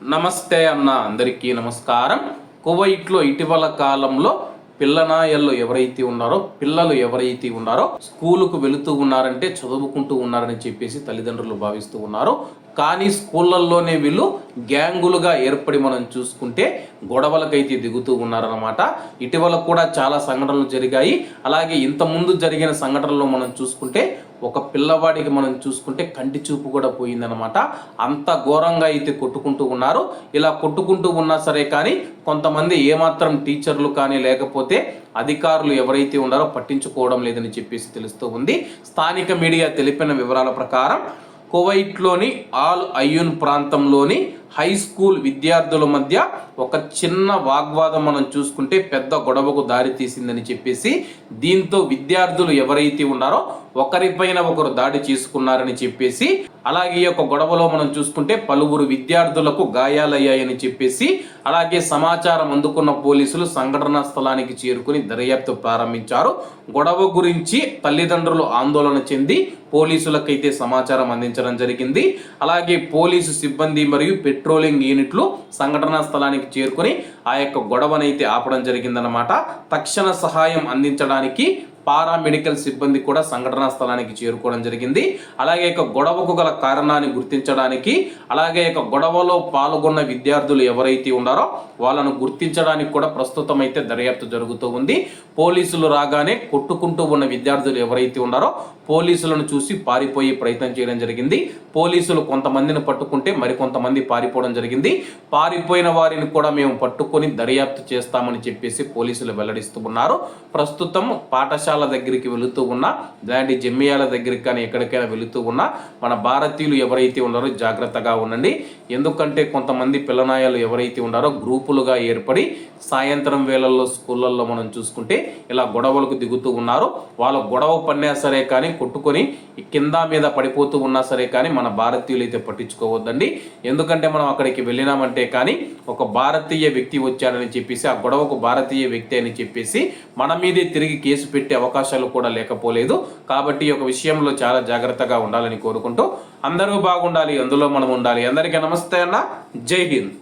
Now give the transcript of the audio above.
నమస్తే అన్న అందరికీ నమస్కారం. కువైట్లో ఇటీవల కాలంలో పిల్లనాయల్లో ఎవరైతే ఉన్నారో పిల్లలు ఎవరైతే ఉన్నారో స్కూలుకు వెళుతూ ఉన్నారంటే చదువుకుంటూ ఉన్నారని చెప్పేసి తల్లిదండ్రులు భావిస్తూ ఉన్నారు. కానీ స్కూళ్ళల్లోనే వీళ్ళు గ్యాంగులుగా ఏర్పడి మనం చూసుకుంటే గొడవలకైతే దిగుతూ ఉన్నారన్నమాట. ఇటీవల కూడా చాలా సంఘటనలు జరిగాయి. అలాగే ఇంతకుముందు జరిగిన సంఘటనలు మనం చూసుకుంటే ఒక పిల్లవాడికి మనం చూసుకుంటే కంటి చూపు కూడా పోయిందనమాట అంత ఘోరంగా అయితే కొట్టుకుంటూ ఉన్నారు. ఇలా కొట్టుకుంటూ ఉన్నా సరే కానీ కొంతమంది ఏమాత్రం టీచర్లు కానీ లేకపోతే అధికారులు ఎవరైతే ఉన్నారో పట్టించుకోవడం లేదని చెప్పేసి తెలుస్తూ ఉంది. స్థానిక మీడియా తెలిపిన వివరాల ప్రకారం కువైట్లోని ఆల్ అయ్యూన్ ప్రాంతంలోని హై స్కూల్ విద్యార్థుల మధ్య ఒక చిన్న వాగ్వాదం మనం చూసుకుంటే పెద్ద గొడవకు దారి తీసిందని చెప్పేసి దీంతో విద్యార్థులు ఎవరైతే ఉన్నారో ఒకరిపైన ఒకరు దాడి చేసుకున్నారని చెప్పేసి అలాగే ఈ యొక్క గొడవలో మనం చూసుకుంటే పలువురు విద్యార్థులకు గాయాలయ్యాయని చెప్పేసి అలాగే సమాచారం అందుకున్న పోలీసులు సంఘటనా స్థలానికి చేరుకుని దర్యాప్తు ప్రారంభించారు. గొడవ గురించి తల్లిదండ్రులు ఆందోళన చెంది పోలీసులకైతే సమాచారం అందించడం జరిగింది. అలాగే పోలీసు సిబ్బంది మరియు పెట్రోలింగ్ యూనిట్లు సంఘటనా స్థలానికి చేరుకొని ఆ యొక్క గొడవనైతే ఆపడం జరిగిందనమాట తక్షణ సహాయం అందించడానికి పారామెడికల్ సిబ్బంది కూడా సంఘటనా స్థలానికి చేరుకోవడం జరిగింది. అలాగే యొక్క గొడవకు గల కారణాన్ని గుర్తించడానికి అలాగే యొక్క గొడవలో పాల్గొన్న విద్యార్థులు ఎవరైతే ఉన్నారో వాళ్ళను గుర్తించడానికి కూడా ప్రస్తుతం అయితే దర్యాప్తు జరుగుతూ ఉంది. పోలీసులు రాగానే కొట్టుకుంటూ ఉన్న విద్యార్థులు ఎవరైతే ఉన్నారో పోలీసులను చూసి పారిపోయే ప్రయత్నం చేయడం జరిగింది. పోలీసులు కొంతమందిని పట్టుకుంటే మరికొంతమంది పారిపోవడం జరిగింది. పారిపోయిన వారిని కూడా మేము పట్టుకొని దర్యాప్తు చేస్తామని చెప్పేసి పోలీసులు వెల్లడిస్తూ ఉన్నారు. ప్రస్తుతం పాఠశాల దగ్గరికి వెళుతూ ఉన్నా ఇలాంటి జమ్మియాల దగ్గరికి కానీ ఎక్కడికైనా వెళుతూ ఉన్నా మన భారతీయులు ఎవరైతే ఉన్నారో జాగ్రత్తగా ఉండండి. ఎందుకంటే కొంతమంది పిల్లనాయాలు ఎవరైతే ఉన్నారో గ్రూపులుగా ఏర్పడి సాయంత్రం వేళల్లో స్కూళ్ళల్లో మనం చూసుకుంటే ఇలా గొడవలకు దిగుతూ ఉన్నారు. వాళ్ళ గొడవ పడినా సరే కానీ కొట్టుకొని కింద మీద పడిపోతూ ఉన్నా సరే కానీ మన భారతీయులు అయితే పట్టించుకోవద్దండి. ఎందుకంటే మనం అక్కడికి వెళ్ళినామంటే కానీ ఒక భారతీయ వ్యక్తి వచ్చాడని చెప్పేసి ఆ గొడవకు భారతీయ వ్యక్తి అని చెప్పేసి మన మీదే తిరిగి కేసు పెట్టే అవకాశాలు కూడా లేకపోలేదు. కాబట్టి ఈ యొక్క విషయంలో చాలా జాగ్రత్తగా ఉండాలని కోరుకుంటూ అందరూ బాగుండాలి అందులో మనం ఉండాలి. అందరికీ నమస్తే అన్న. జై హింద్.